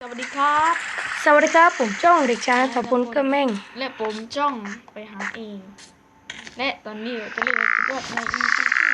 สวัสดีครับ สวัสดีครับ ผมจ้องเด็กชายถพุนก็แม่ง และผมจ้องไปหาเอง และตอนนี้เราจะเล่นคิดว่าใน EP ที่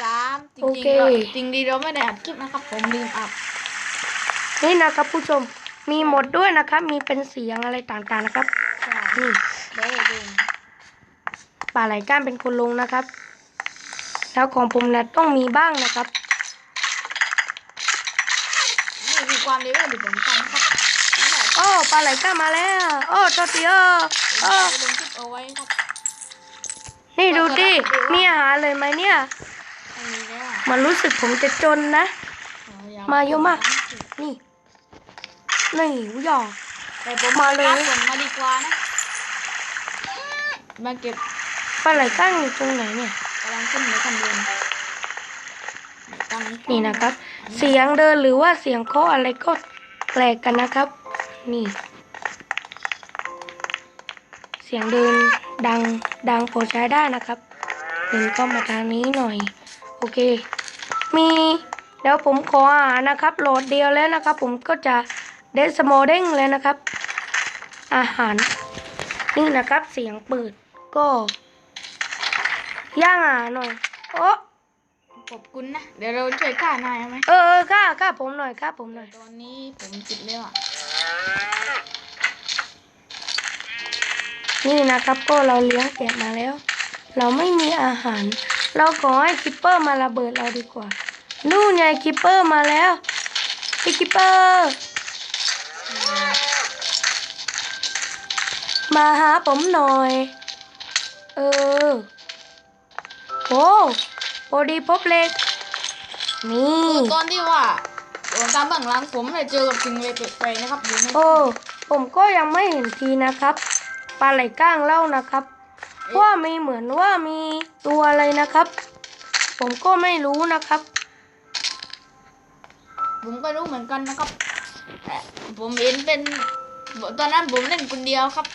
สามจโอริงเคๆเราจริงดีเราไม่ได้อัดคลิปนะครับ ผมลืมอัดนี่นะครับผู้ชมมีหมดด้วยนะครับ มีเป็นเสียงอะไรต่างๆนะครับใช่นี่ได้ดูปลาไหลก้านเป็นคนลงนะครับ แล้วของผมนะต้องมีบ้างนะครับ นี่ คือความเลเวลที่ผมทำครับนี่แหละโอ้ปลาไหลก้านมาแล้ว โอ้โทษทีเออผมเออจะลงคลิปเอาไว้ครับ นี่ดูดิ มีอาหารเลยไหมเนี่ยอันนี้แล้วมันรู้สึกผมจะจนนะขอยวมาเยอะมาก นี่ นี่วิยอแต่ผมมาเลยรับผลมาดีกว่านะ มาเก็บปลาไหลก้านอยู่ตรงไหนเนี่ยกำลังขึ้นในกันเดินตั้งนี่นะครับ เสียงเดินหรือว่าเสียงเคาะอะไรก็แปลกกันนะครับ นี่ เสียงเดินดังดังพอใช้ได้นะครับเดินก็มาทางนี้หน่อย โอเค มีเดี๋ยวผมขออาหารนะครับโหลดเดียวแล้วนะครับ ผมก็จะเดสโมเด้งเลยนะครับ อาหาร นี่นะครับเสียงเปิดก็ย่างอาหารหน่อยโอ้ ขอบคุณนะ เดี๋ยวเราช่วยฆ่านายเอาไหมเออเออค่าค่าผมหน่อยค่าผมหน่อยตอนนี้ผมติดแล้วอะนี่นะครับก็เราเลี้ยงแกะมาแล้ว เราไม่มีอาหาร เราขอให้คิปเปอร์มาระเบิดเราดีกว่า นู่นไงคิปเปอร์มาแล้วพี่คิปเปอร์มาหาผมหน่อย เออโอ้พ อดีพบเหล็ก นี่ตอนที่ว่าผมตามเบื้องหลังผมเลยเจอกับสิ่งเลยแปลกๆนะครับอยู่ในโอ้ผมก็ยังไม่เห็นทีนะครับปลาไหลก้างเล่านะครับ ว่ามีเหมือนว่ามีตัวอะไรนะครับ ผมก็ไม่รู้นะครับ ผมก็รู้เหมือนกันนะครับแต่ผมเห็นเป็นตอนนั้นผมเล่นคนเดียวครับ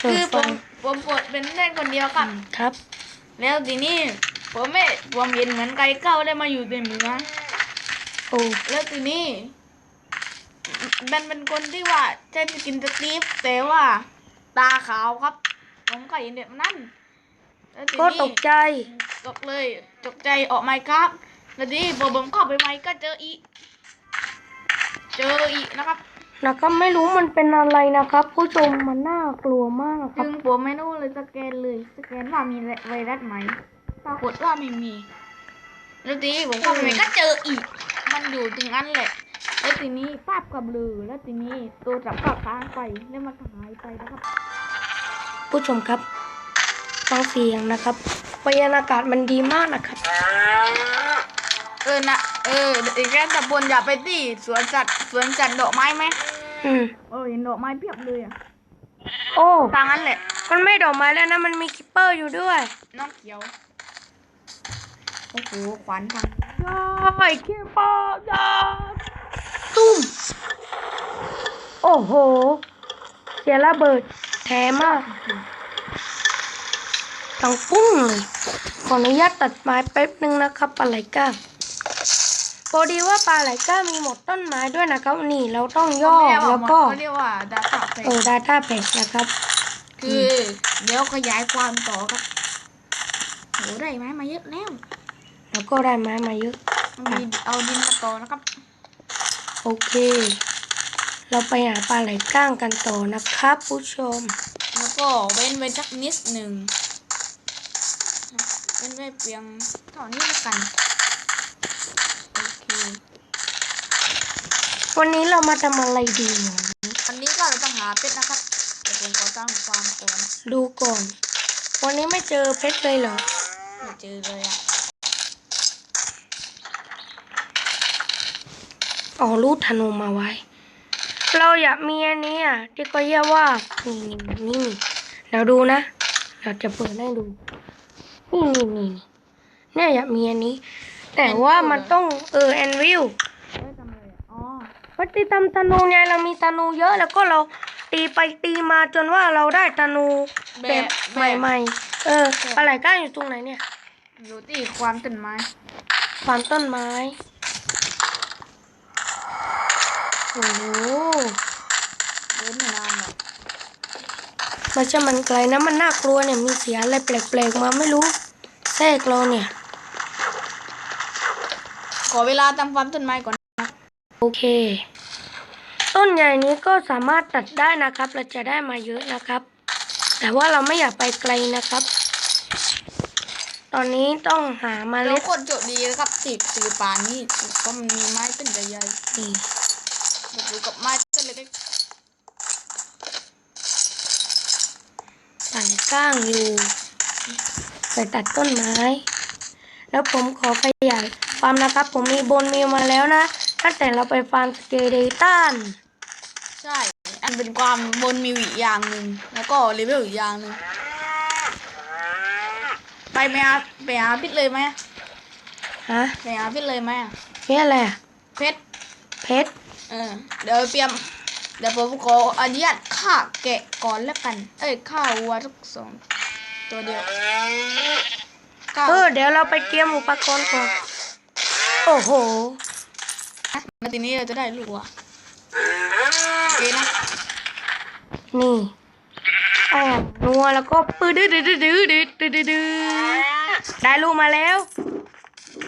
เปิคืดอผฟัมงผมปวดเป็นเล่นคนเดียวครับครับ แล้วทีนี้ ผมไม่ผมเห็นเหมือนไก่เก้าได้มาอยู่ในเมืองโอ้แล้วทีนี้มันเป็นคนที่ว่าจะกินสตีฟแต่ว่า ตาขาวครับ ผมก็เห็นแบบนั้นแล้วทีก็นี้ตกใจ ตกเลย ตกใจออกไมค์ครับ แล้วทีนี้พอผมเข้าไปไมค์ก็เจออีกเจออีกนะครับนะครับไม่รู้มันเป็นอะไรนะครับ ผู้ชมมันน่ากลัวมากครัจึบงผมไม่รู้เลยสแกนเลย สแกนว่ามีไวรัสไหม ปรากฏว่าไม่มีแล้วทีนี้ผมเข้าไปใหม่ก็เจออีก มันอยู่ตรงนั้นแหละ แล้วทีนี้ภาพกับลือ แล้วทีนี้ตัวจับก็ค้างไปแล้วมันก็หายไปนะครับ ผู้ชมครับฟังเสียงนะครับบรรยากาศมันดีมากนะครับ เออนะเอออีกแค่ตะบนอย่าไปที่สวนสัตว์สวนสัตว์ดอกไม้ไหมอืมเออเห็นดอกไม้เพียบเลยอะโอ้ทางนั้นแหละ มันไม่ดอกไม้แล้วนะมันมีคิปเปอร์อยู่ด้วย น้องเขียว โอ้โหขวานพังใช่คิปเปอร์จ้าตุ้ม โอ้โห เสียระเบิดแท้มากตังปุ้งเลยขออนุญาตตัดไม้แป๊บนึงนะครับปลาไหลก้าพอดีว่าปลาไหลก้ามีหมดต้นไม้ด้วยนะครับ นี่เราต้องย่อเขาไม่ได้บแล้อวหมดก็เขาเรียกว่าดาต้าเฟเออดาต้าแพ็กนะครับ คือเดี๋ยวขยายความต่อครับโหได้ไม้มาเยอะแล้ว แล้วก็ได้ไม้มาเยอะมีเอาดินมาต่อนะครับ โอเค เราไปหาปลาไหลก้างกันต่อนะครับ ผู้ชม แล้วก็เว้นไว้สักนิดหนึ่งเว้นไว้เพียงเท่านี้แล้วกัน โอเค วันนี้เรามาทำอะไรดีเนี่ยวันนี้ก็เราต้องหาเป็ดนะครับเดี๋ยวผมขอสร้างฟาร์มก่อนดูก่อน วันนี้ไม่เจอเพชรเลยเหรอ ไม่เจอเลยอะ อ๋อรูดธนูมาไว้ เราอยากมีอันนี้อะที่ก็เรียกว่านี่นี่นี่เดี๋ยวดูนะเราจะเปิดให้ดูนี่นี่นี่เนี่ยอยากมีอันนี้ แต่ว่ามันต้องเออแอนวิลเอ้ยทำอะไรอะอ๋อพอตีทำธนูไงเรามีธนูเยอะแล้วก็เราตีไปตีมาจนว่าเราได้ธนูแบบใหม่ๆเอออะไรก้านอยู่ตรงไหนเนี่ย อยู่ที่ความต้นไม้ ความต้นไม้ โอ้โหเดินไม่นานหรอกไม่ใช่มันไกลนะมันน่ากลัวเนี่ยมีเสียงอะไรแปลกๆมาไม่รู้แทรกเราเนี่ย ขอเวลาตามความต้นไม้ก่อนโอเค ต้นใหญ่นี้ก็สามารถตัดได้นะครับ เราจะได้มาเยอะนะครับ แต่ว่าเราไม่อยากไปไกลนะครับ ตอนนี้ต้องหามาเราเล็ดโคตรโจทย์ดีนะครับติดสื่อป่านนี่ก็มันมีไม้ต้นใหญ่นี่ๆ แบบอยู่กับไม้ต้นเล็กปั่นก้างอยู่ไปตัดต้นไม้ แล้วผมขอขยายฟาร์มนะครับ ผมมีบนมีมาแล้วนะ ตั้งแต่เราไปฟาร์มสเกเดตันๆใช่ อันเป็นความบนมีอีกอย่างหนึ่งแล้วก็เลเวลอีกอย่างหนึ่งไปไปหาไปหาพิษเลยไหมฮะไปหาพิษเลยไหมนี่อะไรอะเพชรเพชร เดี๋ยวเตรียม เดี๋ยวผมขออนุญาตฆ่าแกะก่อนแล้วกัน เอ้ยฆ่าวัวทุกสองตัวเดียวเออเดี๋ยวเราไปเตรียมอุปกรณ์ก่อน โอ้โหมาทีนี้เราจะได้ลูกวัวโอเคนะ นี่แอบนัวแล้วก็ปืดดืดดื้ดื้ดืดดืดได้ลูกมาแล้ว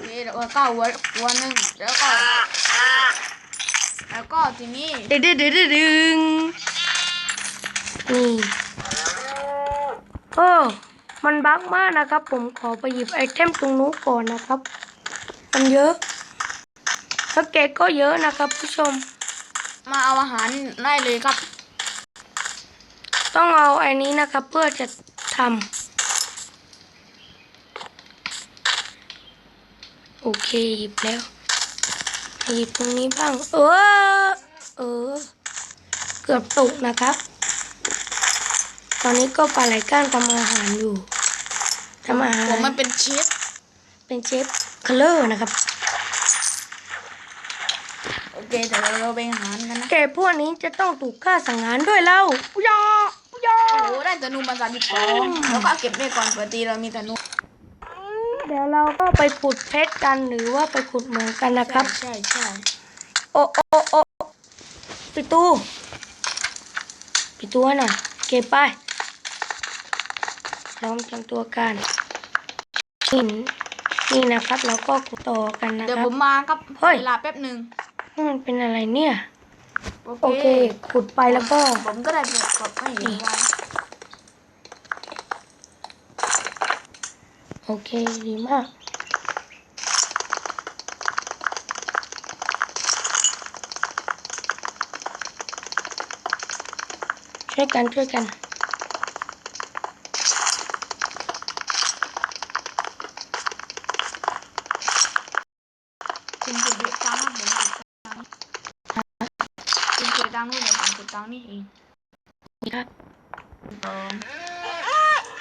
นี่เราก้าวัววัวหนึ่งแล้วก็ แล้วก็ทีนี้ดื้อดื้อดื้อดื้อดื้อนี่โอ้มันบักมากนะครับ ผมขอไปหยิบไอเทมตรงนู้นก่อนนะครับ มันเยอะแล้วเกก็เยอะนะครับ ผู้ชม มาเอาอาหารได้เลยครับ ต้องเอาไอ้นี้นะครับ เพื่อจะทำโอเคหยิบแล้ว หยิบตรงนี้บ้าง เออ เออ เกือบตกนะครับ ตอนนี้ก็ปลาไหลก้านทำอาหารอยู่ทำอาหารผมมันเป็นเชฟเป็นเชฟเคลเลอร์นะครับ โอเคเดี๋ยวเราไปอาหารกันนะ แกพวกนี้จะต้องถูกฆ่าสังหารด้วยเล่าอุยาอุยาโอ้โหได้ธนูมาสามสิบสองแล้วก็เอาเก็บไว้ก่อนปกติเรามีธนู เดี๋ยวเราก็ไปขุดเพชรกันหรือว่าไปขุดเหมืองกันนะครับ ใช่ใช่โอ้โอ้โอ้ปิดตู้ปิดตู้ให้หน่อยเก็บไปพร้อมจังตัวกันนี่นี่นะครับ เราก็ขุดต่อกันนะเดี๋ยวครัผบมมาครับเฮ้ย เวลาแป๊บหนึ่งนี่มันเป็นอะไรเนี่ยโอโอเค ขุดไปแล้วก็ ผมก็ได้ไปกดไม่เห็นไว้ โอเค ดีมากช่วยกันช่วยกันคุณกดเยอะจังครับผมกดตังค์คุณกดตังค์นู่นเดี๋ยวผมกดตังค์นี่เองครับสอง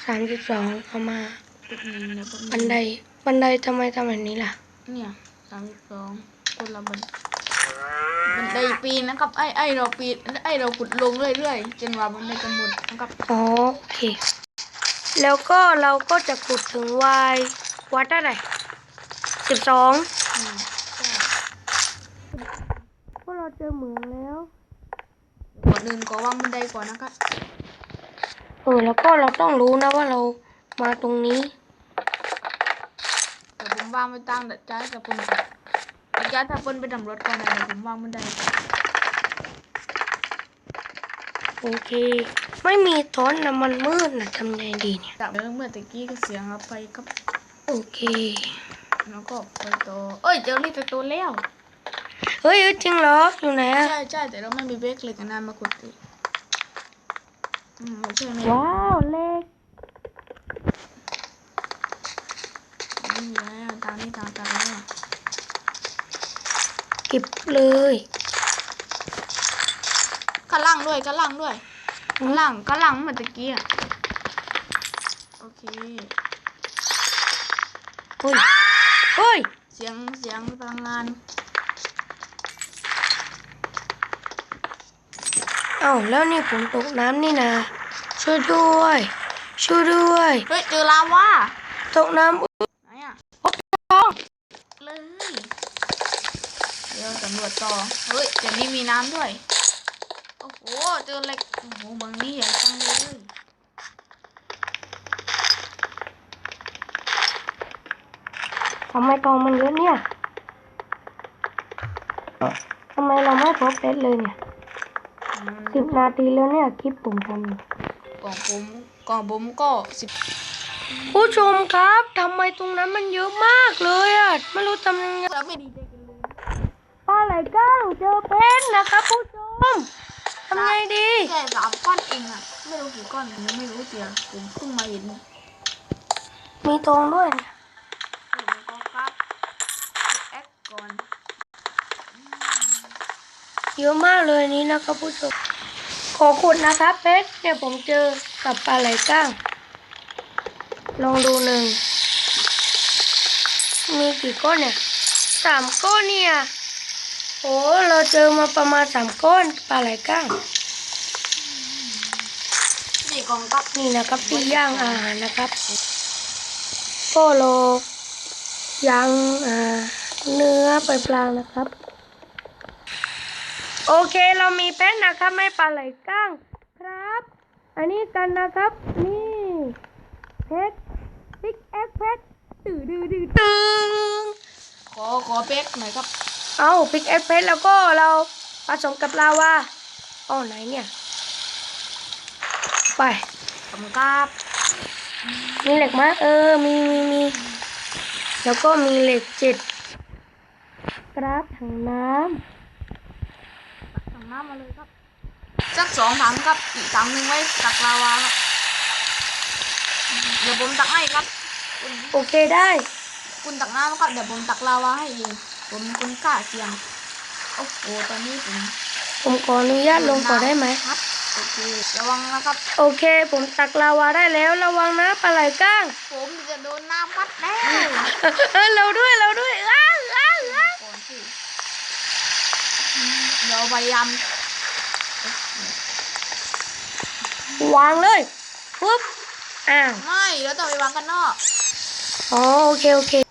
สามสิบสองเอามา แป๊บหนึงเดี๋ยวแป๊บหบันนึงได บันไดทำไมทำแบบนี้ล่ะ เนี่ยสามสิบสองคนละบันบันไดปีนนะครับ ไอ้ไอ้เราปีนไอ้เราขุดลงเรื่อยๆจนกว่าบันไดจะหมดนะครับอ๋อโอเค แล้วก็เราก็จะขุดถึงวายวัดเท่าไหร่สิบสองอืมใช่พวกเราเจอเหมืองแล้วก่อนอื่นขอวางบันไดก่อนนะครับเออแล้วก็เราต้องรู้นะว่าเรา มาตรงนี้ แต่ผมวางไปตั้งแต่จ้ากับผมก่อนเดี๋ยวจ้าถ้าเปิ้ลไปดำรถก่อนนะเดี๋ยวผมวางบันไดโอเค ไม่มีท้อนนะมันมืดนะทำไงดีเนี่ยจากเมื่อตะกี้ก็เสียงเราไปครับ โอเค แล้วก็ไปต่อเอ้ยเจอรีบไปตัวแล้วเฮ้ยจริงเหรออยู่ไหนอะใช่ใช่แต่เราไม่มีเบรกเลยกันนานมาขุดดิอืมใช่ไหมว้าวเล็ก นี่แล้วตาม นี้ตามตามแล้วเก็บเลยข้างล่างด้วยข้างล่างด้วยข้างล่างข้างล่างเหมือนตะกี้อะโอเคเฮ้ยเฮ้ย เสียงเสียงพลังงานเอ้าแล้วนี่ผมตกน้ำนี่นะช่วยด้วย ช่วยด้วย เฮ้ยเจอลาวาตกน้ำอุ๊ย ไหนอะ ท้อง เลยเดี๋ยวสำรวจ ต่อ เฮ้ยเดี๋ยวนี้มีน้ำด้วย โอ้โห เจอเหล็ก โอ้โหเมืองนี้ใหญ่จังเลยทำไมกองมันเยอะเนี่ยทำไมเราไม่พบเพชรเลยเนี่ยมันสิบนาทีแล้วเนี่ยคลิปผมทำอยู่กล่องผมกล่องผมก็สิบผู้ชมครับทำไมตรงนั้นมันเยอะมากเลยอะไม่รู้ทำยังไงเราไม่ดีใจ กันเลยปลาไหลก้างเจอเพชรนะครับผู้ชมทำไงดีแค่สามก้อนเองอะไม่รู้กี่ก้อนผมยังไม่รู้เจียผมเพิ่งมาเห็นมีทองด้วยเนี่ยผมก็ครับแอคก่อนเยอะมากเลยนี้นะครับผู้ชมขอขุดนะครับเพชรเนี่ยผมเจอกับปลาไหลก้าง ลองดูหนึ่งมีกี่ก้อนเนี่ยสามก้อนเนี่ย โอ้เราเจอมาประมาณสามก้อนปลาไหลก้างนี่กล่องครับนี่นะครับที่ย่างอาหารนะครับก็โลย่างอ่าเนื้อไปปลางนะครับ โอเคเรามีเพชรนะครับไม่ปลาไหลก้างครับ อันนี้กันนะครับนี่เพชรพิกแอคเพชรตื้อดื้อดื้อตึงขอขอเป๊กหน่อยครับ เอาพิกแอคเพชรแล้วก็เราผสมกับลาวาอ๋อไหนเนี่ย ไปขอบคุณครับมีเหล็กไหมเออ มีมีมีแล้วก็มีเหล็กเจ็ดกราฟถังน้สั่งน้ำมาเลยครับ สักสองถังครับ อีกถังหนึ่งไว้ตักลาวาครับเดี๋ยวผมตักให้ครับคุณำโอเคได้ คุณตักน้ำครับ เดี๋ยวผมตักลาวาให้เอง ผมเป็นคนกล้าเสี่ยง โอ้โห ตอนนี้ผมผมขออนุญาตลงก่อนได้ไหมครับ โอเค ระวังนะครับ โอเค ผมตักลาวาได้แล้ว ระวังนะปลาไหลก้าง ผมจะโดนน้ำพัดแล้วเออเราด้วยเราด้วยอ้าวอ้าวอ้าวก่อนสิอืมเดี๋ยวพยายามวางเลยปุ๊บอ้าวไม่เราต้องไปวางกันนอก อ๋อ โอเค โอเค